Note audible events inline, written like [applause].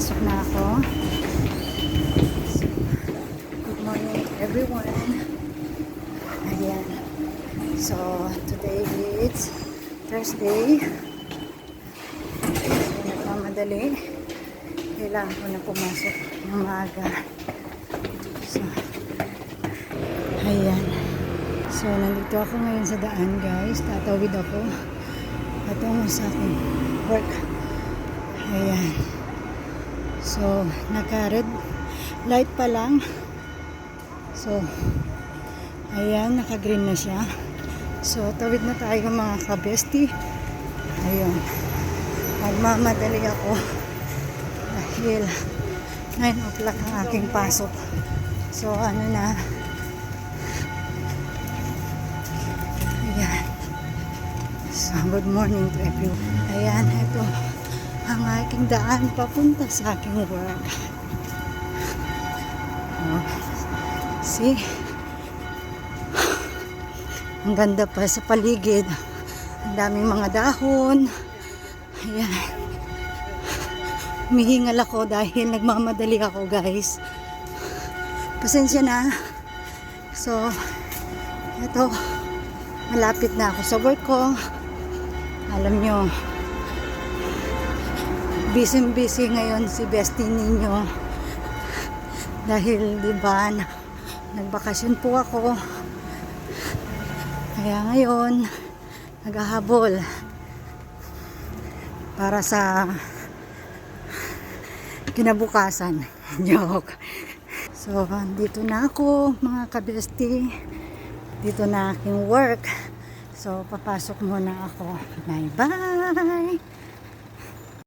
na ako. Good morning everyone. Ayan. So, today is Thursday. So, nagmamadali. Kailangan ko na pumasok ng maaga. So, ayan. So, nandito ako ngayon sa daan, guys. Tatawid ako. Patungo sa aking work. Ayan. So, naka-red light pa lang. So, ayan, naka-green na siya. So, tawid na tayo mga kabesti. Ayan. Magmamadali ako. Dahil 9 o'clock ang aking pasok. So, ano na. Ayan. So, good morning to everyone. Ayan, daan papunta sa aking work. Oh, see? Ang ganda pa sa paligid. Ang daming mga dahon. Ayan. Humihingal ako dahil nagmamadali ako guys. Pasensya na. So, ito. Malapit na ako sa work ko. Alam nyo, busy-busy ngayon si bestie ninyo. Dahil, di ba, na- nagbakasyon po ako. Kaya ngayon, naghahabol para sa kinabukasan. [laughs] Joke. So, dito na ako, mga kabesti. Dito na aking work. So, papasok muna ako. Bye-bye!